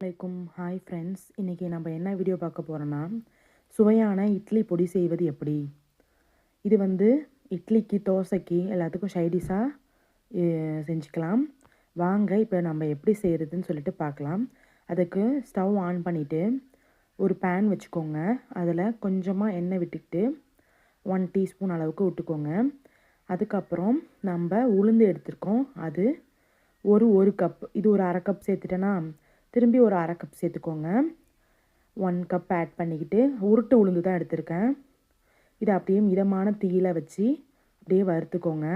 வணக்கம் hi friends இன்றைக்கி நம்ம என்ன வீடியோ பார்க்க போகிறோன்னா சுவையான இட்லி பொடி செய்வது எப்படி? இது வந்து இட்லிக்கு தோசைக்கு எல்லாத்துக்கும் சைடிஷாக செஞ்சுக்கலாம். வாங்க இப்போ நம்ம எப்படி செய்கிறதுன்னு சொல்லிட்டு பார்க்கலாம். அதுக்கு ஸ்டவ் ஆன் பண்ணிவிட்டு ஒரு பேன் வச்சுக்கோங்க. அதில் கொஞ்சமாக எண்ணெய் விட்டுக்கிட்டு ஒன் டீஸ்பூன் அளவுக்கு விட்டுக்கோங்க. அதுக்கப்புறம் நம்ம உளுந்து எடுத்திருக்கோம். அது ஒரு ஒரு கப் இது ஒரு அரை கப் சேர்த்துட்டேன்னா திரும்பி ஒரு அரை கப் சேர்த்துக்கோங்க. ஒன் கப் ஆட் பண்ணிக்கிட்டு உருட்டு உளுந்து தான் எடுத்திருக்கேன். இதை அப்படியே மிதமான தீயில வச்சு அப்படியே வறுத்துக்கோங்க.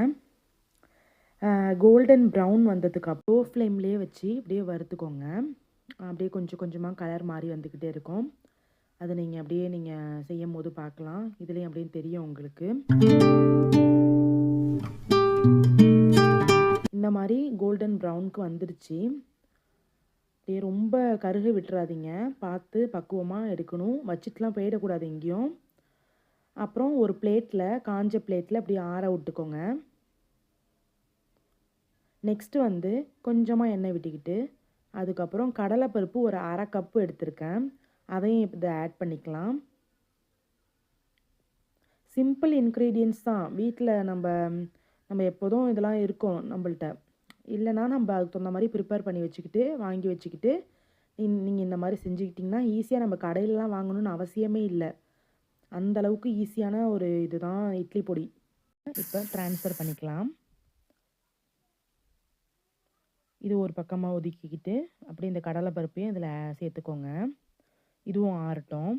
கோல்டன் ப்ரௌன் வந்ததுக்கு அப்போ ஃப்ளேம்லேயே வச்சு அப்படியே வறுத்துக்கோங்க. அப்படியே கொஞ்சம் கொஞ்சமாக கலர் மாறி வந்துக்கிட்டே இருக்கும். அதை நீங்கள் அப்படியே நீங்கள் செய்யும் போது பார்க்கலாம். இதுலேயும் அப்படியே தெரியும் உங்களுக்கு. இந்த மாதிரி கோல்டன் ப்ரௌனுக்கு வந்துருச்சு. ரொம்ப கருக விட்டுறாதீங்க. பார்த்து பக்குவமாக எடுக்கணும். வச்சுட்டுலாம் போயிடக்கூடாது எங்கேயும். அப்புறம் ஒரு பிளேட்டில் காஞ்ச பிளேட்டில் அப்படியே ஆற விட்டுக்கோங்க. நெக்ஸ்ட்டு வந்து கொஞ்சமாக எண்ணெய் விட்டுக்கிட்டு அதுக்கப்புறம் கடலைப்பருப்பு ஒரு அரை கப்பு எடுத்திருக்கேன். அதையும் இதை ஆட் பண்ணிக்கலாம். சிம்பிள் இன்க்ரீடியன்ஸ் தான். வீட்டில் நம்ம நம்ம எப்போதும் இதெல்லாம் இருக்கும் நம்மள்ட்ட. இல்லைனா நம்ம அதுக்கு தகுந்த மாதிரி ப்ரிப்பேர் பண்ணி வச்சுக்கிட்டு வாங்கி வச்சுக்கிட்டு நீங்கள் இந்த மாதிரி செஞ்சுக்கிட்டிங்கன்னா ஈஸியாக நம்ம கடையிலலாம் வாங்கணும்னு அவசியமே இல்லை. அந்த அளவுக்கு ஈஸியான ஒரு இதுதான் இட்லி பொடி. இப்போ ட்ரான்ஸ்ஃபர் பண்ணிக்கலாம். இது ஒரு பக்கமாக ஒதுக்கிக்கிட்டு அப்படியே இந்த கடலை பருப்பையும் இதில் சேர்த்துக்கோங்க. இதுவும் ஆறட்டும்.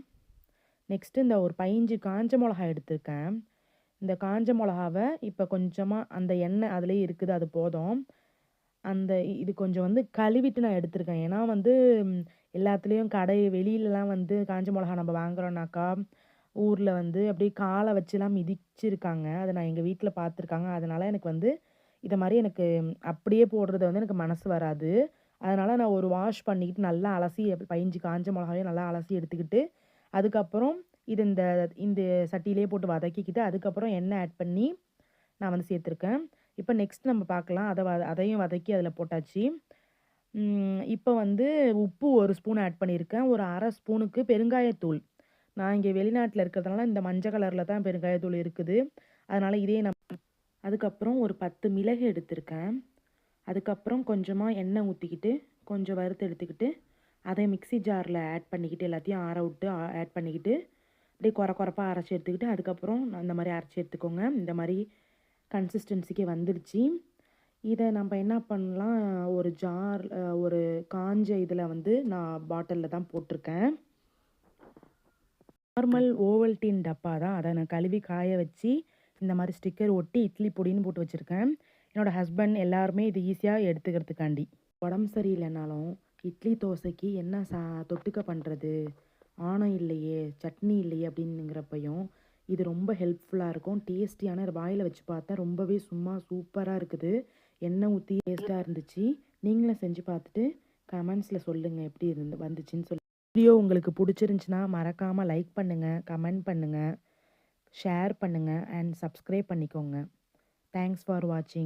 நெக்ஸ்ட்டு இந்த ஒரு பதிஞ்சு காஞ்ச மிளகா எடுத்திருக்கேன். இந்த காஞ்ச மிளகாவை இப்போ கொஞ்சமாக அந்த எண்ணெய் அதிலே இருக்குது அது போதும். அந்த இது கொஞ்சம் வந்து கழுவிட்டு நான் எடுத்திருக்கேன். ஏன்னா வந்து எல்லாத்துலேயும் கடை வெளியிலலாம் வந்து காஞ்ச மிளகா நம்ம வாங்குறோன்னாக்கா ஊரில் வந்து அப்படியே காலை வச்சுலாம் மிதிச்சிருக்காங்க. அதை நான் எங்கள் வீட்டில் பார்த்துருக்காங்க. அதனால் எனக்கு வந்து இதை மாதிரி எனக்கு அப்படியே போடுறது வந்து எனக்கு மனசு வராது. அதனால் நான் ஒரு வாஷ் பண்ணிக்கிட்டு நல்லா அலசி பதிஞ்சு காஞ்ச மிளகாவையும் நல்லா அலசி எடுத்துக்கிட்டு அதுக்கப்புறம் இது இந்த இந்த சட்டியிலே போட்டு வதக்கிக்கிட்டு அதுக்கப்புறம் எண்ணெய் ஆட் பண்ணி நான் வந்து சேர்த்துருக்கேன். இப்போ நெக்ஸ்ட் நம்ம பார்க்கலாம். அதை வ அதையும் வதக்கி அதில் போட்டாச்சு. இப்போ வந்து உப்பு ஒரு ஸ்பூன் ஆட் பண்ணியிருக்கேன். ஒரு அரை ஸ்பூனுக்கு பெருங்காயத்தூள். நான் இங்கே வெளிநாட்டில் இருக்கிறதுனால இந்த மஞ்சள் கலரில் தான் பெருங்காயத்தூள் இருக்குது. அதனால் இதே நம்ம அதுக்கப்புறம் ஒரு பத்து மிளகு எடுத்திருக்கேன். அதுக்கப்புறம் கொஞ்சமாக எண்ணெய் ஊற்றிக்கிட்டு கொஞ்சம் வறுத்து எடுத்துக்கிட்டு அதை மிக்சி ஜாரில் ஆட் பண்ணிக்கிட்டு எல்லாத்தையும் ஆற விட்டு ஆட் பண்ணிக்கிட்டு அப்படியே குறை குறைப்பாக அரைச்சி எடுத்துக்கிட்டு அதுக்கப்புறம் இந்த மாதிரி அரைச்சி எடுத்துக்கோங்க. இந்த மாதிரி கன்சிஸ்டன்சிக்கு வந்துடுச்சு இதை நம்ம என்ன பண்ணலாம்? ஒரு ஜார் ஒரு காஞ்ச இதில் வந்து நான் பாட்டிலில் தான் போட்டிருக்கேன். நார்மல் ஓவல்டீன் டப்பா தான். அதை நான் கழுவி காய வச்சு இந்த மாதிரி ஸ்டிக்கர் ஒட்டி இட்லி பொடின்னு போட்டு வச்சுருக்கேன். என்னோடய ஹஸ்பண்ட் எல்லாருமே இது ஈஸியாக எடுத்துக்கிறதுக்காண்டி. உடம்பு சரியில்லைனாலும் இட்லி தோசைக்கு என்ன சா தொட்டுக்க பண்ணுறது ஆணம் இல்லையே சட்னி இல்லையே அப்படின்னுங்கிறப்பையும் இது ரொம்ப ஹெல்ப்ஃபுல்லாக இருக்கும். டேஸ்டியான வாயில் வச்சு பார்த்தா ரொம்பவே சும்மா சூப்பராக இருக்குது. எண்ணெய் ஊற்றி டேஸ்ட்டாக இருந்துச்சு. நீங்களும் செஞ்சு பார்த்துட்டு கமெண்ட்ஸில் சொல்லுங்கள் எப்படி இருந்து வந்துச்சுன்னு சொல்லி. வீடியோ உங்களுக்கு பிடிச்சிருந்துச்சின்னா மறக்காமல் லைக் பண்ணுங்கள் கமெண்ட் பண்ணுங்கள் ஷேர் பண்ணுங்கள் அண்ட் சப்ஸ்கிரைப் பண்ணிக்கோங்க. தேங்க்ஸ் ஃபார் வாட்சிங்